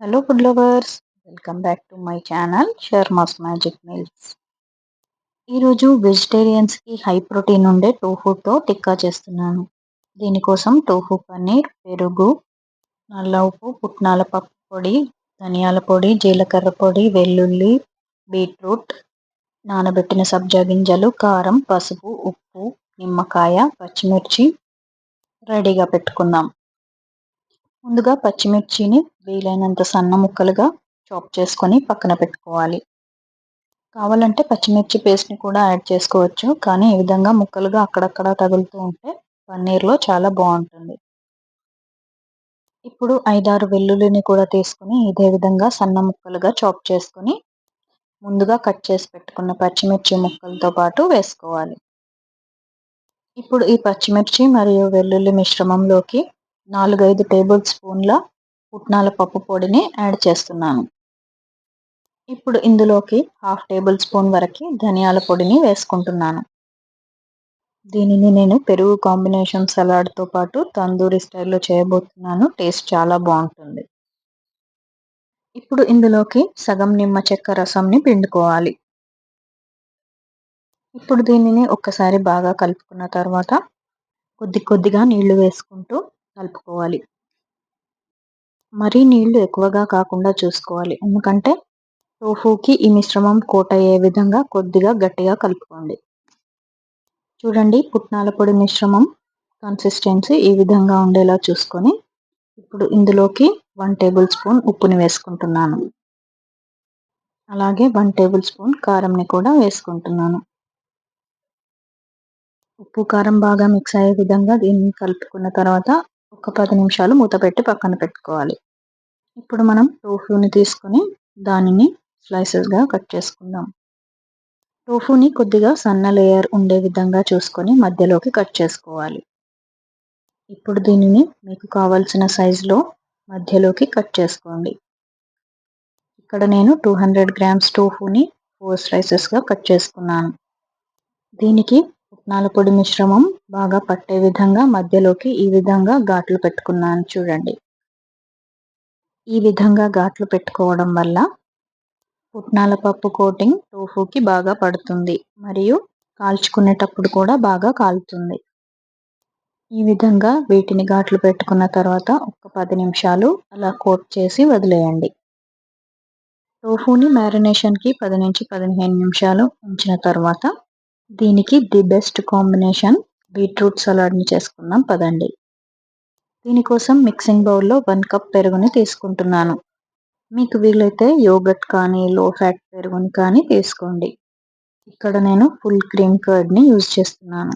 Hello food lovers welcome back to my channel Sharma's magic meals ఈరోజు వెజిటేరియన్స్కి high protein ఉండే టోఫుతో టిక్కా చేస్తున్నాను. దీనికోసం టోఫు పన్నీర్ పెరుగు నల్ల ఉప్పు పుట్నాల పప్పు పొడి ధనియాల పొడి జీలకర్ర పొడి వెల్లుల్లి బీట్రూట్ నానబెట్టిన సబ్జా గింజలు కారం పసుపు ఉప్పు నిమ్మకాయ పచ్చిమిర్చి రెడీగా పెట్టుకుందాం. ముందుగా పచ్చిమిర్చిని వీలైనంత సన్న ముక్కలుగా చాప్ చేసుకొని పక్కన పెట్టుకోవాలి. కావాలంటే పచ్చిమిర్చి పేస్ట్ని కూడా యాడ్ చేసుకోవచ్చు. కానీ ఈ విధంగా ముక్కలుగా అక్కడక్కడ తగులుతూ ఉంటే పన్నీర్లో చాలా బాగుంటుంది. ఇప్పుడు ఐదారు వెల్లుల్లిని కూడా తీసుకుని ఇదే విధంగా సన్న ముక్కలుగా చాప్ చేసుకొని ముందుగా కట్ చేసి పెట్టుకున్న పచ్చిమిర్చి ముక్కలతో పాటు వేసుకోవాలి. ఇప్పుడు ఈ పచ్చిమిర్చి మరియు వెల్లుల్లి మిశ్రమంలోకి నాలుగైదు టేబుల్ స్పూన్ల పుట్నాల పప్పు పొడిని యాడ్ చేస్తున్నాను. ఇప్పుడు ఇందులోకి హాఫ్ టేబుల్ స్పూన్ వరకు ధనియాల పొడిని వేసుకుంటున్నాను. దీనిని నేను పెరుగు కాంబినేషన్ సలాడ్తో పాటు తందూరి స్టైల్లో చేయబోతున్నాను. టేస్ట్ చాలా బాగుంటుంది. ఇప్పుడు ఇందులోకి సగం నిమ్మ చెక్క రసంని పిండుకోవాలి. ఇప్పుడు దీనిని ఒక్కసారి బాగా కలుపుకున్న తర్వాత కొద్ది కొద్దిగా నీళ్ళు వేసుకుంటూ కలుపుకోవాలి. మరీ నీళ్ళు ఎక్కువగా కాకుండా చూసుకోవాలి. ఎందుకంటే టోఫూకి ఈ మిశ్రమం కోట్ అయ్యే విధంగా కొద్దిగా గట్టిగా కలుపుకోండి. చూడండి పుట్నాల పొడి మిశ్రమం కన్సిస్టెన్సీ ఈ విధంగా ఉండేలా చూసుకొని ఇప్పుడు ఇందులోకి వన్ టేబుల్ స్పూన్ ఉప్పుని వేసుకుంటున్నాను. అలాగే వన్ టేబుల్ స్పూన్ కారంని కూడా వేసుకుంటున్నాను. ఉప్పు కారం బాగా మిక్స్ అయ్యే విధంగా దీన్ని కలుపుకున్న తర్వాత ఒక పది నిమిషాలు మూత పెట్టి పక్కన పెట్టుకోవాలి. ఇప్పుడు మనం టోఫూని తీసుకొని దానిని స్లైసెస్గా కట్ చేసుకుందాం. టోఫూని కొద్దిగా సన్న లేయర్ ఉండే విధంగా చూసుకొని మధ్యలోకి కట్ చేసుకోవాలి. ఇప్పుడు దీనిని మీకు కావాల్సిన సైజులో మధ్యలోకి కట్ చేసుకోండి. ఇక్కడ నేను టూ హండ్రెడ్ గ్రామ్స్ టోఫూని ఫోర్ స్లైసెస్గా కట్ చేసుకున్నాను. దీనికి నాలుపొడి మిశ్రమం బాగా పట్టే విధంగా మధ్యలోకి ఈ విధంగా ఘాట్లు పెట్టుకున్నాను చూడండి. ఈ విధంగా ఘాట్లు పెట్టుకోవడం వల్ల పుట్నాల పప్పు కోటింగ్ టోఫుకి బాగా పడుతుంది మరియు కాల్చుకునేటప్పుడు కూడా బాగా కాలుతుంది. ఈ విధంగా వీటిని ఘాట్లు పెట్టుకున్న తర్వాత ఒక పది నిమిషాలు అలా కోట్ చేసి వదిలేయండి. టోఫూని మ్యారినేషన్కి పది నుంచి పదిహేను నిమిషాలు ఉంచిన తర్వాత దీనికి ది బెస్ట్ కాంబినేషన్ బీట్రూట్ సలాడ్ని చేసుకుందాం పదండి. దీనికోసం మిక్సింగ్ బౌల్లో వన్ కప్ పెరుగుని తీసుకుంటున్నాను. మీకు వీలైతే యోగట్ కానీ లో ఫ్యాట్ పెరుగుని కానీ తీసుకోండి. ఇక్కడ నేను ఫుల్ క్రీమ్ కర్డ్ని యూజ్ చేస్తున్నాను.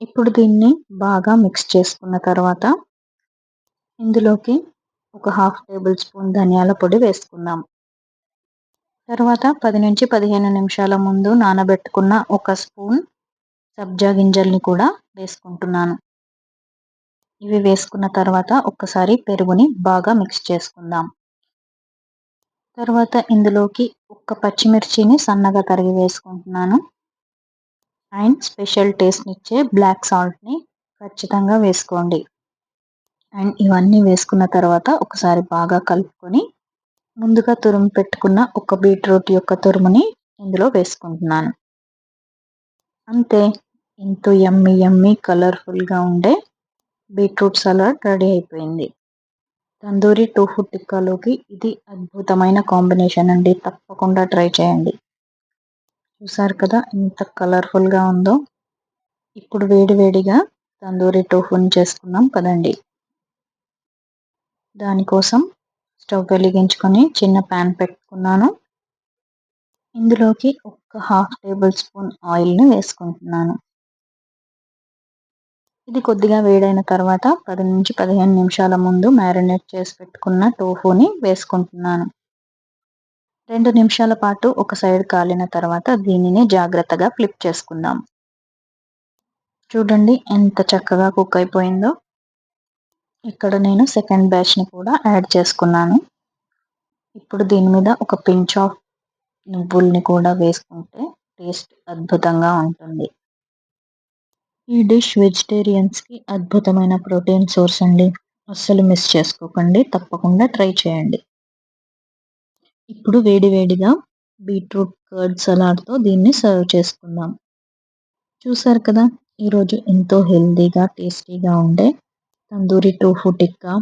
ఇప్పుడు దీన్ని బాగా మిక్స్ చేసుకున్న తర్వాత ఇందులోకి ఒక హాఫ్ టేబుల్ స్పూన్ ధనియాల పొడి వేసుకుందాం. తర్వాత పది నుంచి పదిహేను నిమిషాల ముందు నానబెట్టుకున్న ఒక స్పూన్ సబ్జా గింజల్ని కూడా వేసుకుంటున్నాను. ఇవి వేసుకున్న తర్వాత ఒక్కసారి పెరుగుని బాగా మిక్స్ చేసుకుందాం. తర్వాత ఇందులోకి ఒక్క పచ్చిమిర్చిని సన్నగా తరిగి వేసుకుంటున్నాను. అండ్ స్పెషల్ టేస్ట్నిచ్చే బ్లాక్ సాల్ట్ని ఖచ్చితంగా వేసుకోండి. అండ్ ఇవన్నీ వేసుకున్న తర్వాత ఒకసారి బాగా కలుపుకొని ముందుగా తురుము పెట్టుకున్న ఒక బీట్రూట్ యొక్క తురుముని ఇందులో వేసుకుంటున్నాను. అంతే ఎంతో ఎమ్మి యమ్మీ కలర్ఫుల్గా ఉండే బీట్రూట్ సలాడ్ రెడీ అయిపోయింది. తందూరి టోఫు టిక్కాలోకి ఇది అద్భుతమైన కాంబినేషన్ అండి. తప్పకుండా ట్రై చేయండి. చూసారు కదా ఎంత కలర్ఫుల్గా ఉందో. ఇప్పుడు వేడివేడిగా తందూరి టోఫుని చేసుకున్నాం కదండి. దానికోసం స్టవ్ వెలిగించుకొని చిన్న ప్యాన్ పెట్టుకున్నాను. ఇందులోకి ఒక హాఫ్ టేబుల్ స్పూన్ ఆయిల్ని వేసుకుంటున్నాను. ఇది కొద్దిగా వేడైన తర్వాత పది నుంచి పదిహేను నిమిషాల ముందు మ్యారినేట్ చేసి పెట్టుకున్న టోఫూని వేసుకుంటున్నాను. రెండు నిమిషాల పాటు ఒక సైడ్ కాలిన తర్వాత దీనిని జాగ్రత్తగా ఫ్లిప్ చేసుకుందాం. చూడండి ఎంత చక్కగా కుక్ అయిపోయిందో. ఇక్కడ నేను సెకండ్ బ్యాచ్ని కూడా యాడ్ చేసుకున్నాను. ఇప్పుడు దీని మీద ఒక పించ్ ఆఫ్ నువ్వుల్ని కూడా వేసుకుంటే టేస్ట్ అద్భుతంగా ఉంటుంది. ఈ డిష్ వెజిటేరియన్స్కి అద్భుతమైన ప్రోటీన్ సోర్స్ అండి. అస్సలు మిస్ చేసుకోకండి తప్పకుండా ట్రై చేయండి. ఇప్పుడు వేడివేడిగా బీట్రూట్ కర్డ్ సలాడ్తో దీన్ని సర్వ్ చేసుకుందాం. చూసారు కదా ఈరోజు ఎంతో హెల్దీగా టేస్టీగా ఉండే tandoori tofu tikka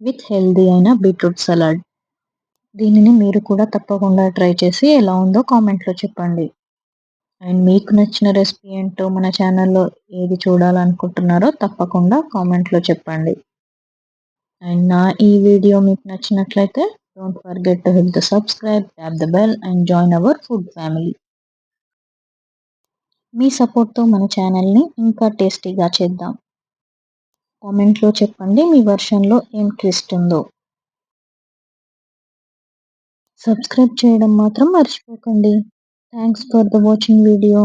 with healthy అయిన బీట్రూట్ సలాడ్. దీనిని మీరు కూడా తప్పకుండా ట్రై చేసి ఎలా ఉందో కామెంట్లో చెప్పండి. అండ్ మీకు నచ్చిన రెసిపీ ఏంటో మన ఛానల్లో ఏది చూడాలనుకుంటున్నారో తప్పకుండా కామెంట్లో చెప్పండి. అండ్ నా ఈ వీడియో మీకు నచ్చినట్లయితే don't forget to hit the subscribe tap the bell and join our food family. మీ సపోర్ట్తో మన ఛానల్ని ఇంకా టేస్టీగా చేద్దాం. కామెంట్లో చెప్పండి మీ వర్షన్లో ఏం ట్విస్ట్ ఉందో. సబ్స్క్రైబ్ చేయడం మాత్రం మర్చిపోకండి. Thanks for the watching video